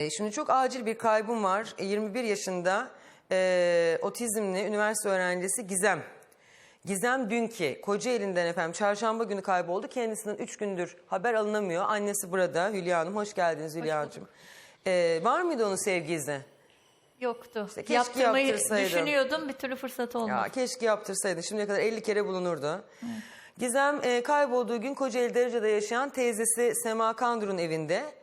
E, Şimdi çok acil bir kaybım var. E, 21 yaşında e, otizmli üniversite öğrencisi Gizem. Gizem Dünki Kocaeli'nden efendim çarşamba günü kayboldu. Kendisinden 3 gündür haber alınamıyor. Annesi burada Hülya Hanım. Hoş geldiniz Hülya Hanımcığım. E, var mıydı onun sevgi izi? Yoktu. keşke Yaptırmayı yaptırsaydım. düşünüyordum bir türlü fırsat olmadı. Ya keşke yaptırsaydın. Şimdiye kadar 50 kere bulunurdu. Gizem e, kaybolduğu gün Kocaeli Darıca'da yaşayan teyzesi Sema Kandur'un evinde.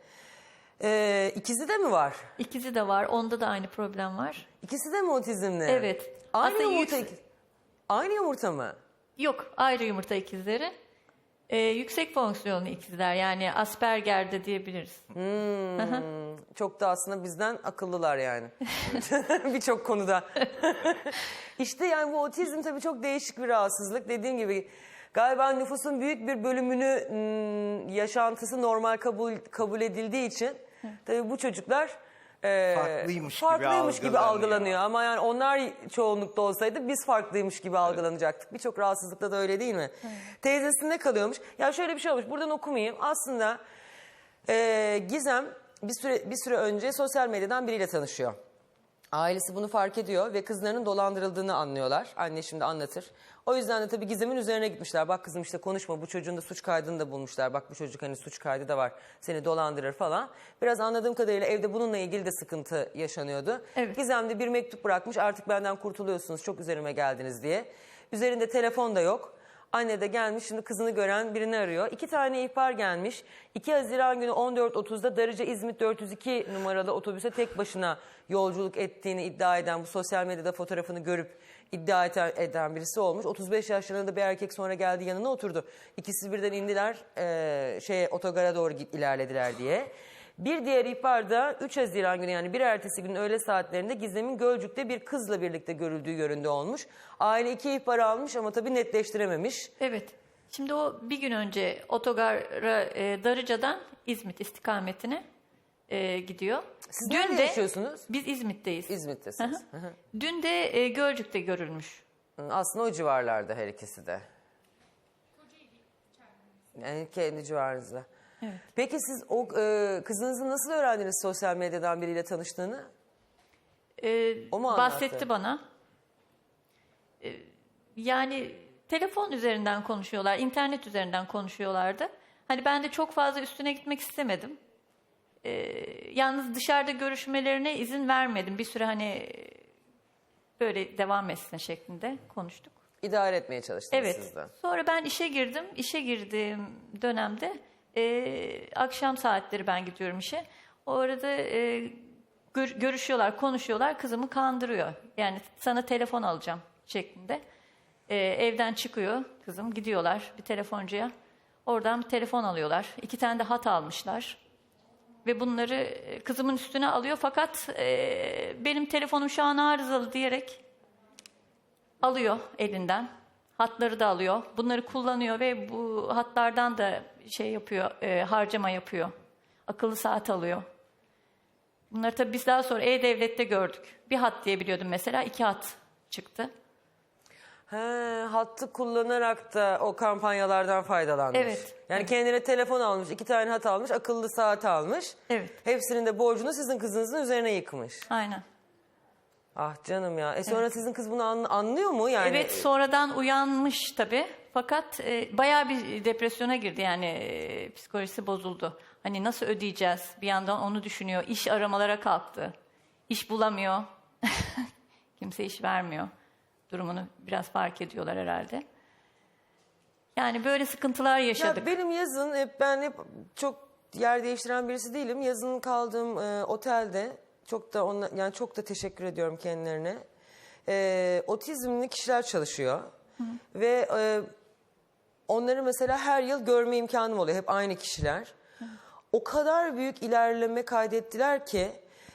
E, ikizi de mi var? İkizi de var. Onda da aynı problem var. İkisi de mi otizmli? Evet. Aynı Aslında yumurta, yüks- aynı yumurta mı? Yok ayrı yumurta ikizleri. Ee, yüksek fonksiyonlu ikizler yani Asperger'de diyebiliriz. Çok da aslında bizden akıllılar yani. Birçok konuda. işte yani bu otizm tabii çok değişik bir rahatsızlık. Dediğim gibi galiba nüfusun büyük bir bölümünü hmm, yaşantısı normal kabul kabul edildiği için tabii bu çocuklar e, Farklıymış gibi farklıymış gibi algılanıyor. algılanıyor. Ama yani onlar çoğunlukta olsaydı biz farklıymış gibi algılanacaktık. Birçok rahatsızlıkta da öyle değil mi? Teyzesinde kalıyormuş. Ya şöyle bir şey olmuş. Buradan okumayayım. Aslında ee, Gizem bir süre bir süre önce sosyal medyadan biriyle tanışıyor. Ailesi bunu fark ediyor ve kızlarının dolandırıldığını anlıyorlar. Anne şimdi anlatır. O yüzden de tabii Gizem'in üzerine gitmişler. Bak kızım işte konuşma bu çocuğun da suç kaydını da bulmuşlar. Bak bu çocuk hani suç kaydı da var. Seni dolandırır falan. Biraz anladığım kadarıyla evde bununla ilgili de sıkıntı yaşanıyordu. Evet. Gizem de bir mektup bırakmış. Artık benden kurtuluyorsunuz. Çok üzerime geldiniz diye. Üzerinde telefon da yok. Anne de gelmiş şimdi kızını gören birini arıyor. İki tane ihbar gelmiş. 2 Haziran günü 14.30'da Darıca İzmit 402 numaralı otobüse tek başına yolculuk ettiğini iddia eden bu sosyal medyada fotoğrafını görüp iddia eden, eden birisi olmuş. 35 yaşlarında bir erkek sonra geldi yanına oturdu. İkisi birden indiler eee şeye otogara doğru ilerlediler diye. Bir diğer ihbar da 3 Haziran günü yani bir ertesi günün öğle saatlerinde Gizem'in Gölcük'te bir kızla birlikte görüldüğü yönünde olmuş. Aile iki ihbar almış ama tabii netleştirememiş. Evet. Şimdi o bir gün önce otogara e, Darıca'dan İzmit istikametine e, gidiyor. Siz nerede yaşıyorsunuz? Biz İzmit'teyiz. İzmit'tesiniz. Hı hı. Dün de e, Gölcük'te görülmüş. Aslında o civarlarda her ikisi de. Yani kendi civarınızda. Peki siz o e, kızınızı nasıl öğrendiniz sosyal medyadan biriyle tanıştığını? E, O mu anlattı? bahsetti bana. E, yani telefon üzerinden konuşuyorlar, internet üzerinden konuşuyorlardı. Hani ben de çok fazla üstüne gitmek istemedim. E, yalnız dışarıda görüşmelerine izin vermedim. Bir süre hani e, böyle devam etsin şeklinde konuştuk. İdare etmeye çalıştınız Evet. siz de. Sonra ben işe girdim. İşe girdiğim dönemde e, akşam saatleri ben gidiyorum işe. O arada e, gör- görüşüyorlar, konuşuyorlar. Kızımı kandırıyor. Yani sana telefon alacağım şeklinde. E, evden çıkıyor kızım. Gidiyorlar bir telefoncuya. Oradan bir telefon alıyorlar. İki tane de hat almışlar. Ve bunları e, kızımın üstüne alıyor. Fakat e, benim telefonum şu an arızalı diyerek alıyor elinden. Hatları da alıyor. Bunları kullanıyor ve bu hatlardan da şey yapıyor, e, harcama yapıyor. Akıllı saat alıyor. Bunları tabii biz daha sonra E-Devlet'te gördük. Bir hat diye biliyordum mesela, iki hat çıktı. He, hattı kullanarak da o kampanyalardan faydalanmış. Evet, Yani evet. kendine telefon almış, iki tane hat almış, akıllı saat almış. Evet. Hepsinin de borcunu sizin kızınızın üzerine yıkmış. Aynen. Ah canım ya. E sonra sizin kız bunu an- anlıyor mu yani? Evet sonradan uyanmış tabii. Fakat e, bayağı bir depresyona girdi yani e, psikolojisi bozuldu. Hani nasıl ödeyeceğiz? Bir yandan onu düşünüyor. İş aramalara kalktı. İş bulamıyor. Kimse iş vermiyor. Durumunu biraz fark ediyorlar herhalde. Yani böyle sıkıntılar yaşadık. Ya benim yazın hep ben hep çok yer değiştiren birisi değilim. Yazın kaldığım e, otelde çok da ona, yani çok da teşekkür ediyorum kendilerine. E, otizmli kişiler çalışıyor. Ve e, onları mesela her yıl görme imkanım oluyor. Hep aynı kişiler. O kadar büyük ilerleme kaydettiler ki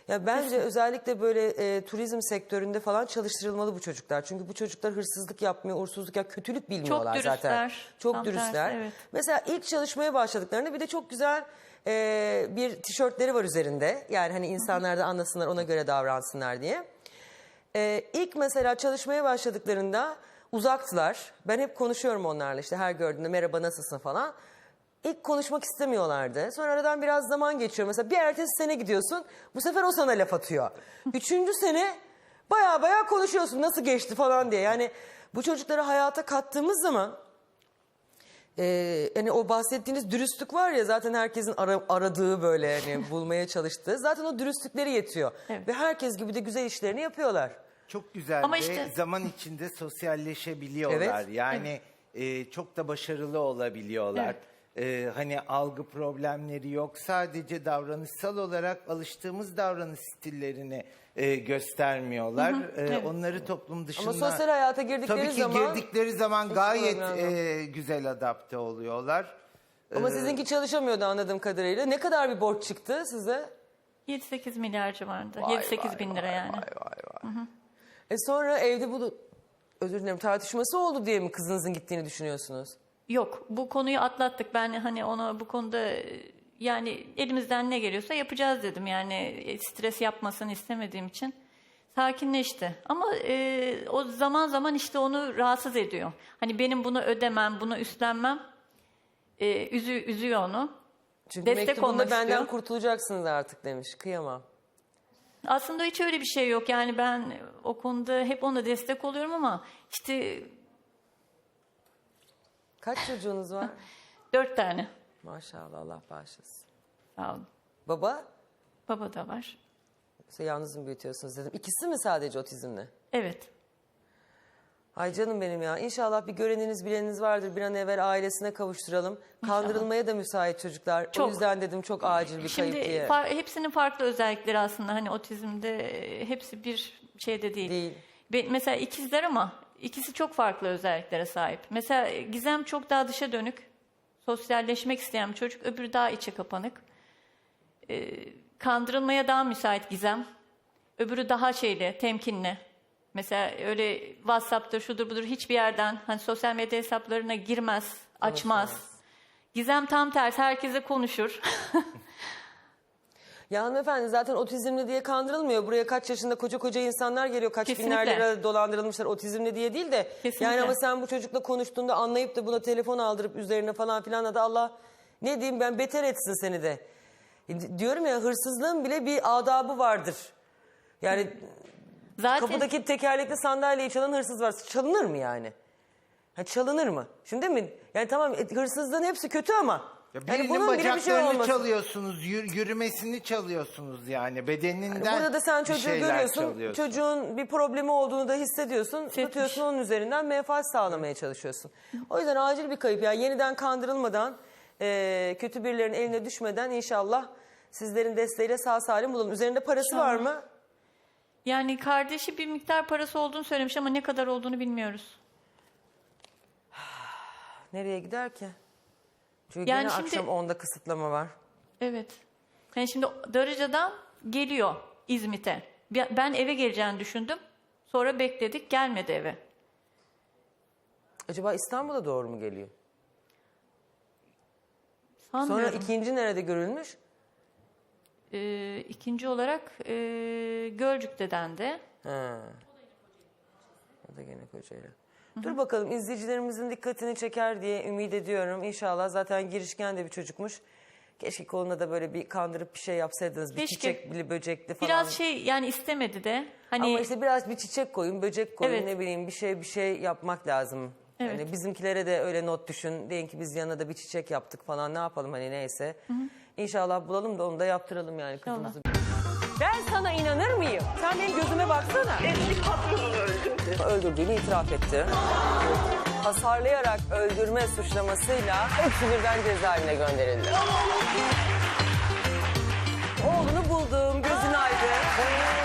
ya bence özellikle böyle e, turizm sektöründe falan çalıştırılmalı bu çocuklar. Çünkü bu çocuklar hırsızlık yapmıyor, uğursuzluk ya kötülük bilmiyorlar zaten. dürüstler. Çok Tam dürüstler. tersi, evet. Mesela ilk çalışmaya başladıklarında bir de çok güzel e, bir tişörtleri var üzerinde. Yani hani insanlar da anlasınlar ona göre davransınlar diye. E, ilk mesela çalışmaya başladıklarında uzaktılar. Ben hep konuşuyorum onlarla işte her gördüğümde merhaba nasılsın falan. İlk konuşmak istemiyorlardı. Sonra aradan biraz zaman geçiyor. Mesela bir ertesi sene gidiyorsun. Bu sefer o sana laf atıyor. Üçüncü sene baya baya konuşuyorsun. Nasıl geçti falan diye. Yani bu çocukları hayata kattığımız zaman ee, hani o bahsettiğiniz dürüstlük var ya zaten herkesin ara- aradığı böyle hani bulmaya çalıştığı zaten o dürüstlükleri yetiyor. Evet. Ve herkes gibi de güzel işlerini yapıyorlar. Çok güzel Ama ve işte- zaman içinde sosyalleşebiliyorlar. Evet. Yani e, çok da başarılı olabiliyorlar. E, hani algı problemleri yok. Sadece davranışsal olarak alıştığımız davranış stillerini e, göstermiyorlar. E, Onları toplum dışında... Ama sosyal hayata girdikleri Tabii ki zaman girdikleri zaman gayet e, güzel adapte oluyorlar. ama sizinki çalışamıyordu anladığım kadarıyla. Ne kadar bir borç çıktı size? 7-8 milyar civarında. Vay, 7-8 vay, bin lira vay, yani. Vay vay vay. E sonra evde bu özür dilerim tartışması oldu diye mi kızınızın gittiğini düşünüyorsunuz? Yok bu konuyu atlattık. Ben hani ona bu konuda yani elimizden ne geliyorsa yapacağız dedim. Yani e, stres yapmasını istemediğim için sakinleşti. Ama e, o zaman zaman işte onu rahatsız ediyor. Hani benim bunu ödemem, bunu üstlenmem e, üzü, üzüyor onu. Çünkü Destek mektubunda olmak benden istiyor. kurtulacaksınız artık demiş. Kıyamam. Aslında hiç öyle bir şey yok. Yani ben o konuda hep ona destek oluyorum ama işte Kaç çocuğunuz var? dört tane. Maşallah Allah bağışlasın. Sağ olun. Baba? Baba da var. Yoksa yalnız mı büyütüyorsunuz dedim. İkisi mi sadece otizmli? Evet. Ay canım benim ya. İnşallah bir göreniniz bileniniz vardır. Bir an evvel ailesine kavuşturalım. Kandırılmaya da müsait çocuklar. O Çok. yüzden dedim çok acil bir Şimdi kayıp diye. far- hepsinin farklı özellikleri aslında. Hani otizmde e, hepsi bir şeyde değil. Değil. Be- mesela ikizler ama ikisi çok farklı özelliklere sahip. Mesela e, Gizem çok daha dışa dönük. Sosyalleşmek isteyen bir çocuk. Öbürü daha içe kapanık. Ee, kandırılmaya daha müsait Gizem. Öbürü daha şeyli, temkinli. Mesela öyle WhatsApp'tır, şudur budur hiçbir yerden hani sosyal medya hesaplarına girmez, açmaz. Gizem tam tersi herkese konuşur. Ya hanımefendi zaten otizmli diye kandırılmıyor. Buraya kaç yaşında koca koca insanlar geliyor. Kaç Kesinlikle. binler lira dolandırılmışlar otizmli diye değil de. Kesinlikle. Yani ama sen bu çocukla konuştuğunda anlayıp da buna telefon aldırıp üzerine falan filan da Allah ne diyeyim ben beter etsin seni de. Di- Diyorum ya hırsızlığın bile bir adabı vardır. Yani Zaten kapıdaki tekerlekli sandalyeyi çalan hırsız var. Çalınır mı yani? Ha, çalınır mı? Şimdi değil mi? Yani tamam e, hırsızlığın hepsi kötü ama. Ya birinin bunun bile bir şey bacaklarını çalıyorsunuz, yür- yürümesini çalıyorsunuz yani bedeninden Burada da sen bir çocuğu şeyler görüyorsun. çalıyorsun. Çocuğun bir problemi olduğunu da hissediyorsun. Tutuyorsun onun üzerinden menfaat sağlamaya çalışıyorsun. O yüzden acil bir kayıp. Yani yeniden kandırılmadan, e, kötü birilerinin eline düşmeden inşallah sizlerin desteğiyle sağ salim bulalım. Üzerinde parası var mı? yani kardeşi bir miktar parası olduğunu söylemiş ama ne kadar olduğunu bilmiyoruz. Nereye gider ki? Çünkü Yani yine şimdi- akşam 10'da kısıtlama var. Evet. Yani şimdi Darıca'dan geliyor İzmit'e. Bi- Ben eve geleceğini düşündüm. Sonra bekledik gelmedi eve. Acaba İstanbul'a doğru mu geliyor? Sonra Sanmıyorum. ikinci nerede görülmüş? Ee, ikinci olarak e, Gölcük'te dendi. Ha. O da gene Kocaeli. Dur bakalım izleyicilerimizin dikkatini çeker diye ümit ediyorum. İnşallah zaten girişken de bir çocukmuş. Keşke koluna da böyle bir kandırıp bir şey yapsaydınız. Bir Keşke. çiçekli böcekli falan. Biraz şey yani istemedi de. Hani Ama işte biraz bir çiçek koyun, böcek koyun Evet. ne bileyim bir şey bir şey yapmak lazım. Evet. Hani bizimkilere de öyle not düşün. Deyin ki biz yanına da bir çiçek yaptık falan ne yapalım hani neyse. İnşallah bulalım da onu da yaptıralım yani kızımızı. Ben sana inanır mıyım? Sen benim gözüme baksana. Eski patronunu Şerif öldürdüğünü itiraf etti. Hasarlayarak öldürme suçlamasıyla hepsi birden cezaevine gönderildi. Oğlunu buldum, gözün aydın.